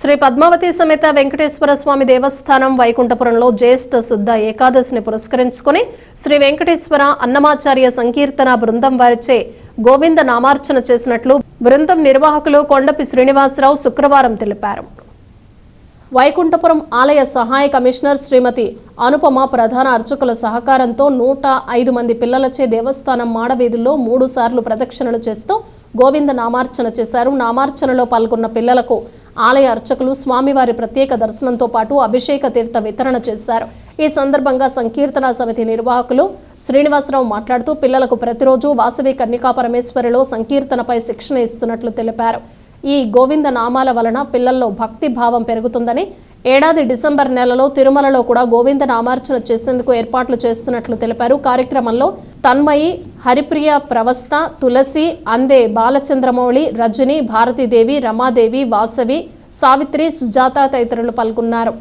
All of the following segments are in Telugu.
శ్రీ పద్మావతి సమేత వెంకటేశ్వర స్వామి దేవస్థానం వైకుంఠపురంలో జ్యేష్ఠ శుద్ధ ఏకాదశిని పురస్కరించుకుని శ్రీ వెంకటేశ్వర అన్నమాచార్య సంకీర్తన బృందం వారిచే గోవింద నామార్చన చేసినట్లు బృందం నిర్వాహకులు కొండపి శ్రీనివాసరావు శుక్రవారం తెలిపారు. వైకుంఠపురం ఆలయ సహాయ కమిషనర్ శ్రీమతి అనుపమ ప్రధాన అర్చకుల సహకారంతో నూట ఐదు మంది పిల్లలచే దేవస్థానం మాడవీధుల్లో మూడు సార్లు ప్రదక్షిణలు చేస్తూ గోవింద నామార్చన చేశారు. నామార్చనలో పాల్గొన్న పిల్లలకు ఆలయ అర్చకులు స్వామివారి ప్రత్యేక దర్శనంతో పాటు అభిషేక తీర్థ వితరణ చేశారు. ఈ సందర్భంగా సంకీర్తన సమితి నిర్వాహకులు శ్రీనివాసరావు మాట్లాడుతూ పిల్లలకు ప్రతిరోజు వాసవి కన్నికా పరమేశ్వరిలో సంకీర్తనపై శిక్షణ ఇస్తున్నట్లు తెలిపారు. ఈ గోవింద నామాల వలన పిల్లల్లో భక్తి భావం పెరుగుతుందని ఏడాది డిసెంబర్ నెలలో తిరుమలలో కూడా గోవింద నామార్చన చేసేందుకు ఏర్పాట్లు చేస్తున్నట్లు తెలిపారు. కార్యక్రమంలో తన్మయి హరిప్రియ ప్రవస్త తులసి అందే బాలచంద్రమౌళి రజని భారతీదేవి రమాదేవి వాసవి సావిత్రి సుజాత తదితరులు పాల్గొన్నారు.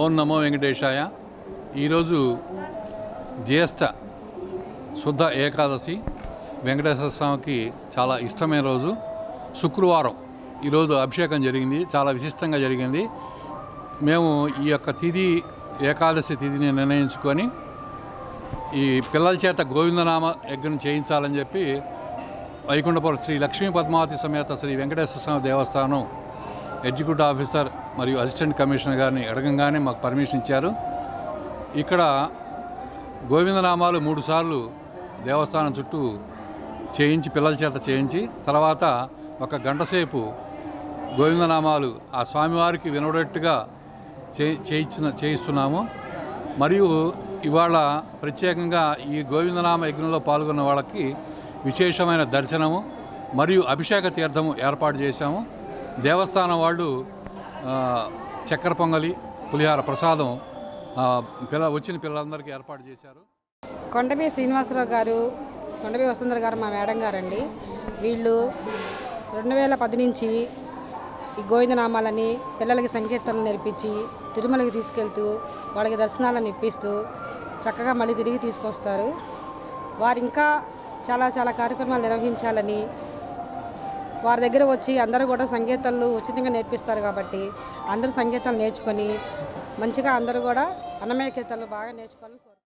ఓం నమో వెంకటేశాయ. ఈరోజు జ్యేష్ఠ శుద్ధ ఏకాదశి. వెంకటేశ్వర స్వామికి చాలా ఇష్టమైన రోజు. శుక్రవారం ఈరోజు అభిషేకం జరిగింది చాలా విశిష్టంగా జరిగింది. మేము ఈ యొక్క తిథి ఏకాదశి తిథిని నిర్ణయించుకొని ఈ పిల్లల చేత గోవిందనామ యజ్ఞం చేయించాలని చెప్పి వైకుంఠపురం శ్రీ లక్ష్మీ పద్మావతి సమేత శ్రీ వెంకటేశ్వర స్వామి దేవస్థానం ఎగ్జిక్యూటివ్ ఆఫీసర్ మరియు అసిస్టెంట్ కమిషనర్ గారిని అడగంగానే మాకు పర్మిషన్ ఇచ్చారు. ఇక్కడ గోవిందనామాలు మూడు సార్లు దేవస్థానం చుట్టూ చేయించి పిల్లల చేత చేయించి తర్వాత ఒక గంట సేపు గోవిందనామాలు ఆ స్వామివారికి వినబడేట్టుగా చే చేయించిన చేయిస్తున్నాము. మరియు ఇవాళ ప్రత్యేకంగా ఈ గోవిందనామ యజ్ఞంలో పాల్గొన్న వాళ్ళకి విశేషమైన దర్శనము మరియు అభిషేక తీర్థము ఏర్పాటు చేశాము. దేవస్థానం వాళ్ళు చక్కెర పొంగలి పులిహార ప్రసాదం పిల్ల వచ్చిన పిల్లలందరికీ ఏర్పాటు చేశారు. కొండమీ శ్రీనివాసరావు గారు కొండమీ వసుంధర గారు మా మేడం గారండి. వీళ్ళు రెండు వేల పది నుంచి ఈ గోవిందనామాలని పిల్లలకి సంకీర్తనలు నేర్పించి తిరుమలకి తీసుకెళ్తూ వాళ్ళకి దర్శనాలను ఇప్పిస్తూ చక్కగా మళ్ళీ తిరిగి తీసుకొస్తారు. వారు ఇంకా చాలా చాలా కార్యక్రమాలు నిర్వహించాలని వారి దగ్గర వచ్చి అందరూ కూడా సంగీతాలు ఉచితంగా నేర్పిస్తారు కాబట్టి అందరూ సంగీతాలు నేర్చుకొని మంచిగా అందరూ కూడా అన్నమయ్య బాగా నేర్చుకోవాలని